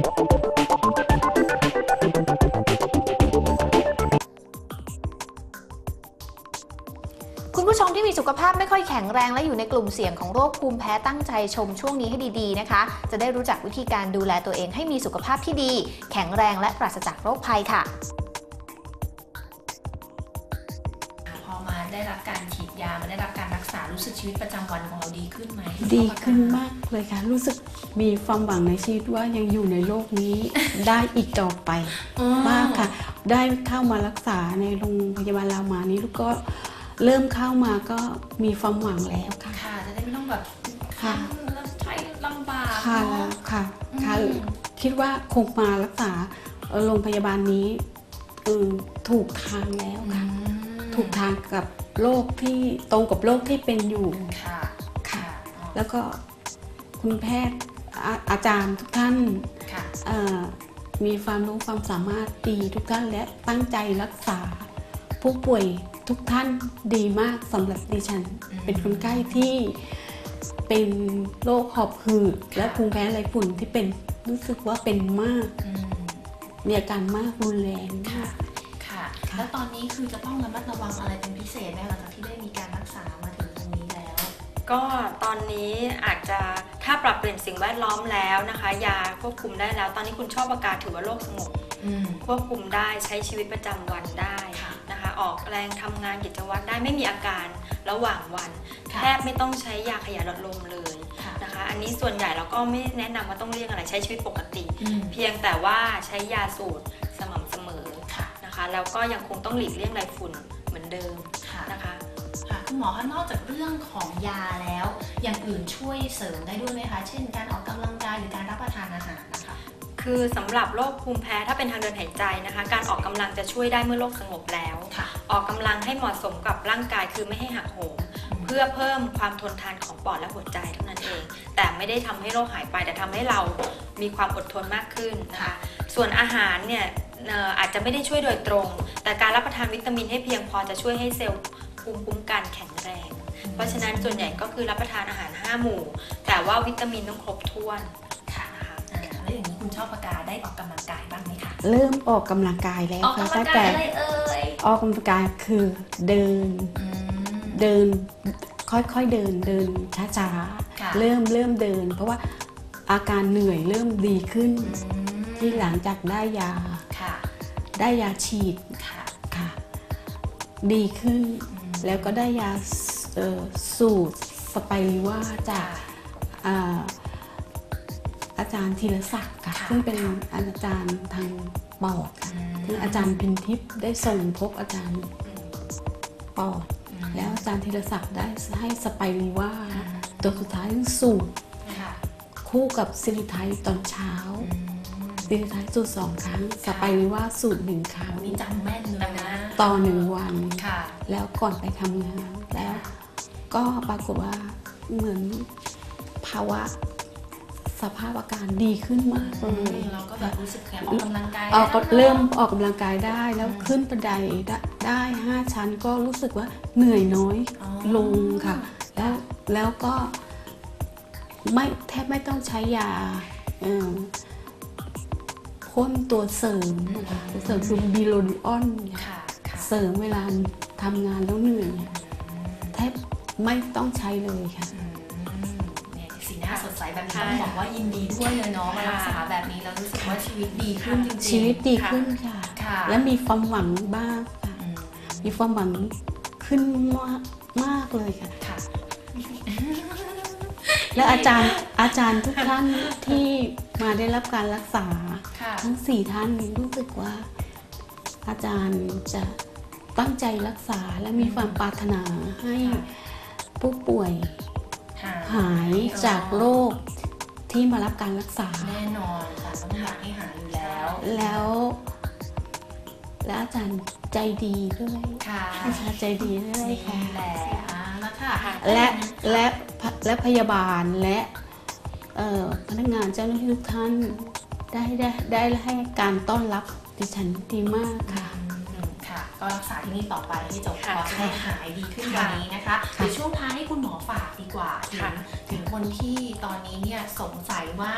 คุณผู้ชมที่มีสุขภาพไม่ค่อยแข็งแรงและอยู่ในกลุ่มเสี่ยงของโรคภูมิแพ้ตั้งใจชมช่วงนี้ให้ดีๆนะคะ จะได้รู้จักวิธีการดูแลตัวเองให้มีสุขภาพที่ดี แข็งแรงและปราศจากโรคภัยค่ะ พอมาได้รับการฉีดยามาได้รับ ษารู้สึกชีวิตประจำวันของเราดีขึ้นไหมดีขึ้นมากเลยค่ะ รู้สึกมีความหวังในชีวิตว่ายังอยู่ในโลกนี้ ได้อีกต่อไปอืมากค่ะ ได้เข้ามารักษาในโรงพยาบาลรามานี้ลูกก็เริ่มเข้ามาก็มีความหวังแล้วค่ะค่ะจะได้ไม่ต้องแบบค่ะแล้วใช้ลำบากค่ะเนอะค่ะค่ะอืมคิดว่าคงมารักษาเอ่อโรงพยาบาลนี้เออถูกทางแล้วค่ะ ถูกทางกับโรคที่ตรงกับโรคที่เป็นอยู่ค่ะค่ะอ๋อแล้วก็คุณแพทย์อาอาจารย์ทุกท่านค่ะเอ่อมีความรู้ความสามารถดีทุกท่านและตั้งใจรักษา ผู้ป่วยทุกท่านดีมากสำหรับดิฉันอืมเป็นคนไข้ที่เป็นโรคหอบหืดและภูมิแพ้ไรฝุ่นที่เป็นรู้สึกว่าเป็นมากอืมมีอาการมากรุนแรงค่ะค่ะค่ะ แล้วตอนนี้คือจะต้องระมัดระวังอะไรเป็นพิเศษไหมหลังจากที่ได้มีการรักษามาถึงตรงนี้แล้ว ก็ตอนนี้อาจจะถ้าปรับเปลี่ยนสิ่งแวดล้อมแล้วนะคะ ยาควบคุมได้แล้ว ตอนนี้คุณชอบอากาศถือว่าโรคสงบอืมควบคุมได้ใช้ชีวิตประจำวันได้ค่ะนะคะออกแรงทำงานกิจวัตรได้ไม่มีอาการระหว่างวันค่ะแทบไม่ต้องใช้ยาขยายหลอดลมเลยค่ะนะคะอันนี้ส่วนใหญ่เราก็ไม่แนะนำว่าต้องเลี่ยงอะไรใช้ชีวิตปกติอืมเพียงแต่ว่าใช้ยาสูตร แล้วก็ยังคงต้องหลีกเลี่ยงไรฝุ่นเหมือนเดิมค่ะนะคะค่ะคุณหมอคะนอกจากเรื่องของยาแล้ว อย่างอื่นช่วยเสริมได้ด้วยไหมคะ เช่น การออกกำลังกายหรือการรับประทานอาหารนะคะคือสำหรับโรคภูมิแพ้ถ้าเป็นทางเดินหายใจนะคะ การออกกำลังจะช่วยได้เมื่อโรคสงบแล้วค่ะออกกำลังให้เหมาะสมกับร่างกายคือไม่ให้หักโหมเพื่อเพิ่มความทนทานของปอดและหัวใจเท่านั้นเอง แต่ไม่ได้ทำให้โรคหายไปแต่ทำให้เรามีความอดทนมากขึ้นนะคะ ส่วนอาหารเนี่ยเอ่ออาจจะไม่ได้ช่วยโดยตรง แต่การรับประทานวิตามินให้เพียงพอจะช่วยให้เซลล์ภูมิคุ้มกันแข็งแรง เพราะฉะนั้นส่วนใหญ่ก็คือรับประทานอาหาร 5 หมู่ แต่ว่าวิตามินต้องครบถ้วนค่ะนะคะอ่าแล้วอย่างนี้คุณชอบประกาได้ออกกำลังกายบ้างไหมคะเริ่มออกกำลังกายแล้วออกค่ะกำลัตั้งงกาแต่ยอะไรเอ่ยออกกำลังกายคือเดินอืมเดินค่อยๆเดินเดินช้าค่ะๆเริ่มเริ่มเดิน เพราะว่าอาการเหนื่อยเริ่มดีขึ้นอืมที่หลังจากได้ยาค่ะ ได้ยาฉีดค่ะค่ะดีขึ้นอืมแล้วก็ได้ยาเอ่อสูตรสไปริว่าจากอ่าอาจารย์ธีรศักดิ์ค่ะค่ะซึ่งเป็นอาจารย์ทางปอดค่ะอืมซึ่งอาจารย์พินทิพย์ได้ส่งพบอาจารย์อืมปอดอืมแล้วอาจารย์ธีรศักดิ์ได้ให้สไปริว่าอืมตัวสุดท้ายสูตรค่ะคู่กับซิลิไทยตอนเช้า อืมซิลิไทยสูตรสองครั้งสไปริว่าสูตรหนึ่งครั้งวันนี้จำแม่นเลยนะต่อหนึ่งวันค่ะแล้วก่อนไปทำงานแล้วก็ปรากฏว่าเหมือนภาวะสภาพอาการดีขึ้นมากเลยเราก็แบบรู้สึกแข็งออกกำลังกายออกก็ได้แล้วเริ่มออกกำลังกายได้แล้วขึ้นบันไดได้ได้ห้าชั้นก็รู้สึกว่าเหนื่อยน้อยอ๋อลงค่ะ แล้วแล้วก็ไม่แทบไม่ต้องใช้ยา เอิ่มพ่นตัวเสริมนะคะตัวเสริมคือบิโลดิออนเนี่ยค่ะค่ะเสริมเวลาทำงานแล้วเหนื่อยเนี่ยแทบไม่ต้องใช้เลยค่ะอืมเนี่ยสีหน้าสดใสแบบนี้ใช่ต้องบอกว่ายินดีด้วยเลยเนาะมารักษาค่ะแบบนี้แล้วรู้สึกว่าชีวิตดีขึ้นจริงๆชีวิตดีขึ้นค่ะค่ะและมีความหวังบ้างค่ะอืมมีความหวังขึ้นมากมากเลยค่ะค่ะ และอาจารย์อาจารย์ทุกท่านที่มาได้รับการรักษาค่ะทั้งสี่ท่านรู้สึกว่า อาจารย์จะตั้งใจรักษาและมีความปรารถนาให้ผู้ป่วยหายหายจากโรคที่มารับการรักษาแน่นอนค่ะต้องอยากให้หายอยู่แล้ว แล้ว และอาจารย์ใจดีด้วยค่ะอาจารย์ใจดีด้วยนี่ค่ะ แหละอ่าแล้วค่ะและและและพยาบาลและเอ่อพนักงานเจ้าหน้าที่ทุกท่านได้ได้ได้ให้การต้อนรับดิฉันดีมากค่ะอืมค่ะ ก็รักษาที่นี่ต่อไปให้จบคค่ะอร์สให้หายดีขึ้นกว่านี้นะคะเดี๋ยวช่วงท้ายให้คุณหมอฝากดีกว่าถึงค่ะถึงคนที่ตอนนี้เนี่ยสงสัยว่า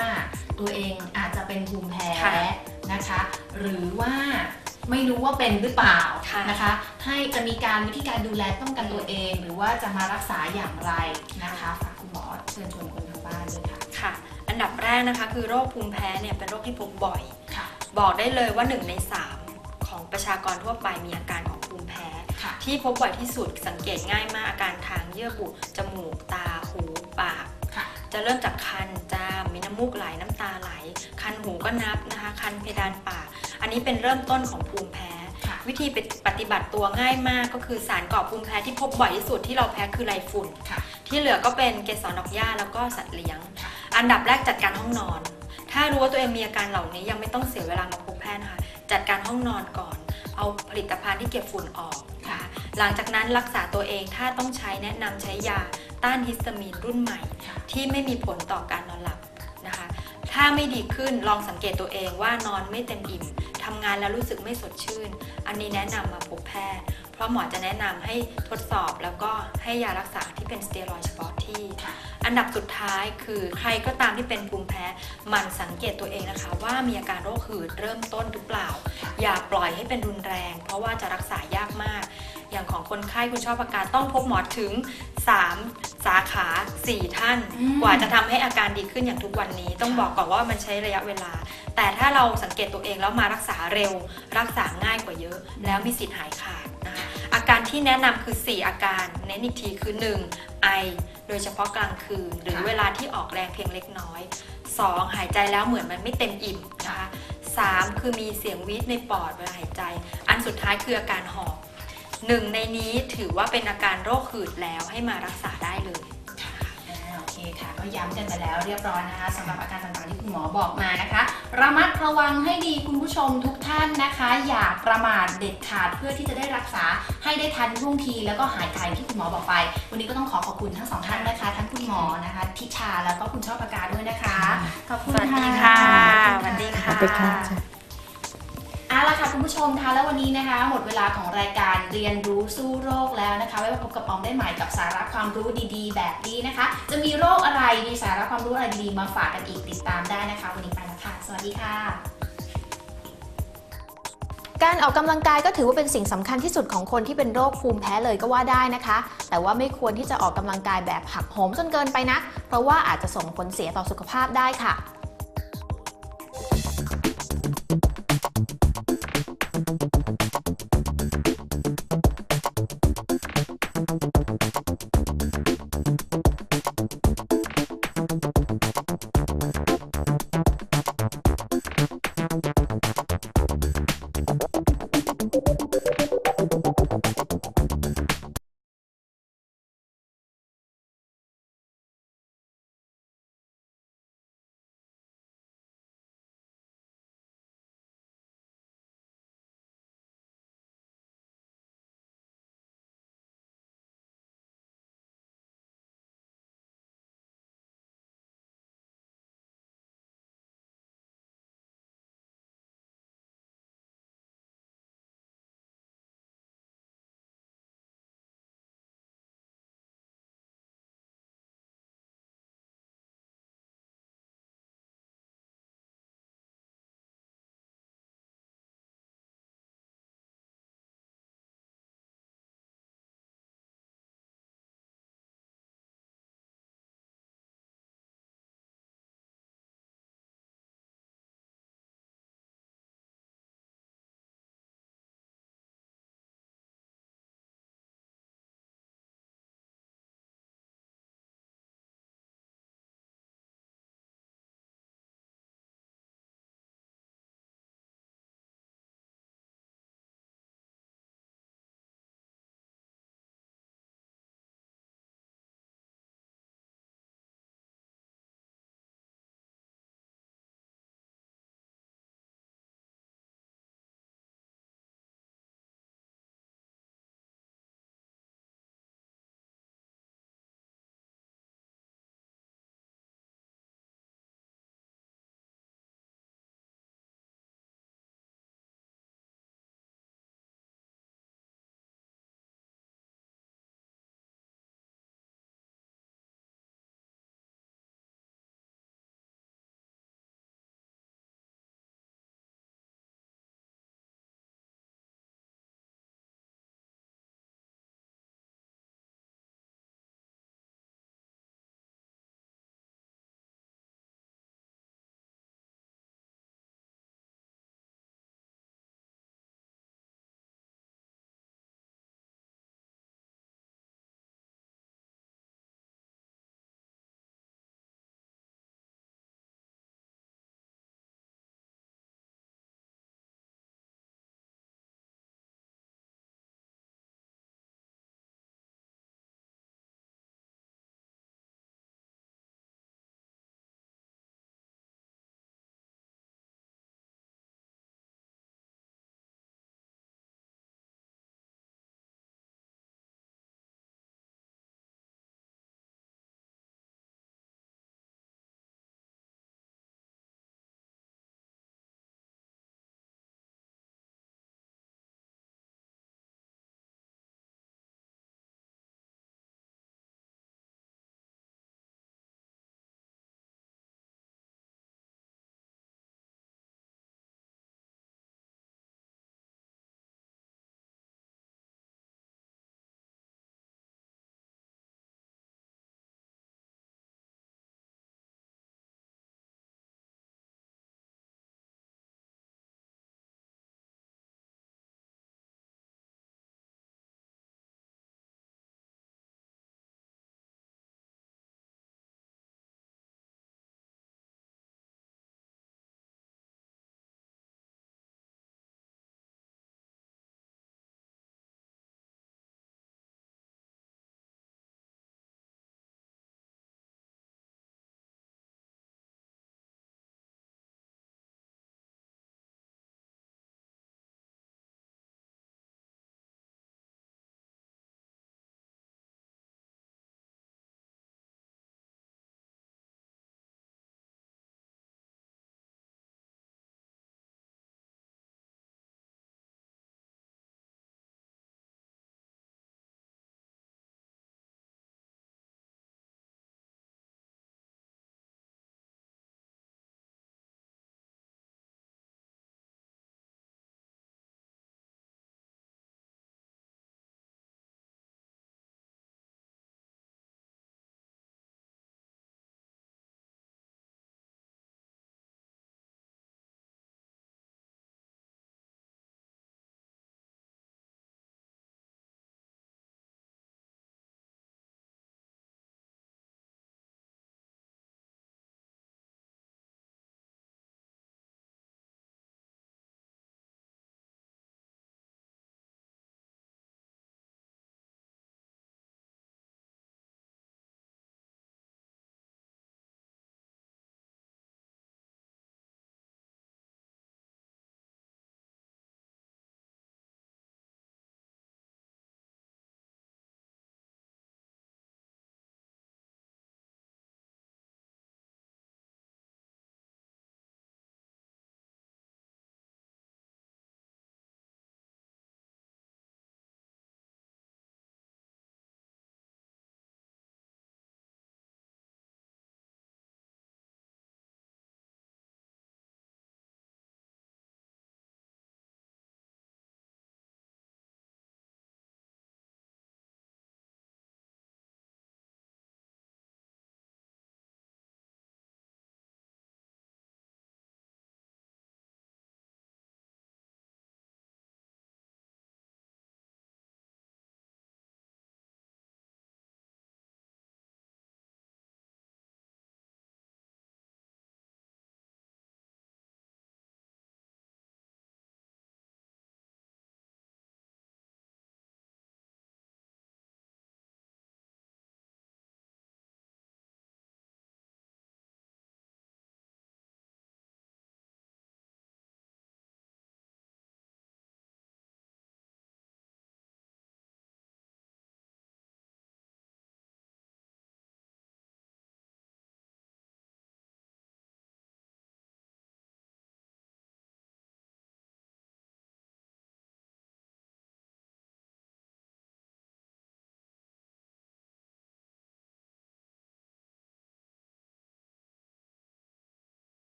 ตัวเองอาจจะเป็นภูมิแพ้ค่ะนะคะ หรือว่า ไม่รู้ว่าเป็นหรือเปล่าค่ะนะคะ ให้จะมีการวิธีการดูแลป้องกันตัวเอง หรือว่าจะมารักษาอย่างไรนะคะฝากคุณหมอเชิญชวนคนทางบ้านด้วยค่ะค่ะ อันดับแรกนะคะ คือโรคภูมิแพ้เนี่ยเป็นโรคที่พบบ่อยค่ะบอกได้เลยว่า 1 ใน 3 ของประชากรทั่วไปมีอาการของภูมิแพ้ค่ะที่พบบ่อยที่สุดสังเกตง่ายมากอาการทางเยื่อบุจมูกตาหูปากค่ะ จะเริ่มจากคันจามมีน้ำมูกไหลน้ำตาไหล คันหูก็นับนะคะ คันเพดานปาก อันนี้เป็นเริ่มต้นของภูมิแพ้ค่ะวิธีปฏิบัติตัวง่ายมากก็คือสารก่อภูมิแพ้ที่พบบ่อยที่สุดที่เราแพ้คือไรฝุ่นค่ะที่เหลือก็เป็นเกสรดอกหญ้าแล้วก็สัตว์เลี้ยงค่ะอันดับแรกจัดการห้องนอน ถ้ารู้ว่าตัวเองมีอาการเหล่านี้ยังไม่ต้องเสียเวลามาพบแพทย์นะคะ จัดการห้องนอนก่อน เอาผลิตภัณฑ์ที่เก็บฝุ่นออกค่ะหลังจากนั้นรักษาตัวเองถ้าต้องใช้แนะนำใช้ยา ต้านฮิสตามีนรุ่นใหม่ ที่ไม่มีผลต่อการนอนหลับนะคะ ถ้าไม่ดีขึ้นลองสังเกตตัวเองว่านอนไม่เต็มอิ่มทำงานแล้วรู้สึกไม่สดชื่น อันนี้แนะนำมาพบแพทย์ เพราะหมอจะแนะนำให้ทดสอบแล้วก็ให้ยารักษาที่เป็นสเตียรอยด์เฉพาะที่ อันดับสุดท้ายคือใครก็ตามที่เป็นภูมิแพ้มันสังเกตตัวเองนะคะ ว่ามีอาการโรคหืดเริ่มต้นหรือเปล่า อย่าปล่อยให้เป็นรุนแรง เพราะว่าจะรักษายากมาก อย่างของคนไข้คุณชอบอาการต้องพบหมอถึง 3 สาขา 4 ท่านอืมกว่าจะทำให้อาการดีขึ้นอย่างทุกวันนี้ ต้องบอกก่อนว่ามันใช้ระยะเวลา แต่ถ้าเราสังเกตตัวเองแล้วมารักษาเร็ว รักษาง่ายกว่าเยอะ แล้วมีสิทธิ์หายขาดนะคะอาการที่แนะนำคือ 4 อาการเน้นอีกทีคือ 1. ไอ โดยเฉพาะกลางคืน หรือค่ะเวลาที่ออกแรงเพียงเล็กน้อย 2. หายใจแล้วเหมือนมันไม่เต็มอิ่มนะคะ 3. คือมีเสียงวีดในปอดเวลาหายใจ อันสุดท้ายคืออาการหอบ หนึ่งในนี้ถือว่าเป็นอาการโรคหืดแล้วให้มารักษาได้เลยอ่าโอเคค่ะ ก็ย้ำกันไปแล้วเรียบร้อยนะคะสำหรับอาการต่างๆที่คุณหมอบอกมานะคะ ระมัดระวังให้ดีคุณผู้ชมทุกท่านนะคะ อย่าประมาทเด็ดขาดเพื่อที่จะได้รักษาให้ได้ทันท่วงที แล้วก็หายขาดอย่างที่คุณหมอบอกไป วันนี้ก็ต้องขอขอบคุณทั้งสองท่านนะคะทั้งคุณหมอนะคะทิชาแล้วก็คุณชอบประกาศด้วยนะคะขอบคุณสวัสดีค่ะค่ะสวัสดีค่ะไปค่ะเอา ละค่ะคุณผู้ชมคะแล้ววันนี้นะคะ หมดเวลาของรายการเรียนรู้สู้โรคแล้วนะคะ ไว้พบกับปอมได้ใหม่กับสาระความรู้ดีๆ แบบนี้นะคะ จะมีโรคอะไรมีสาระความรู้อะไรดีๆมาฝากกันอีกติดตามได้นะคะ วันนี้ไปแล้วค่ะ สวัสดีค่ะ การออกกำลังกายก็ถือว่าเป็นสิ่งสำคัญที่สุดของคนที่เป็นโรคภูมิแพ้เลยก็ว่าได้นะคะ แต่ว่าไม่ควรที่จะออกกำลังกายแบบหักโหมจนเกินไปนะ เพราะว่าอาจจะส่งผลเสียต่อสุขภาพได้ค่ะ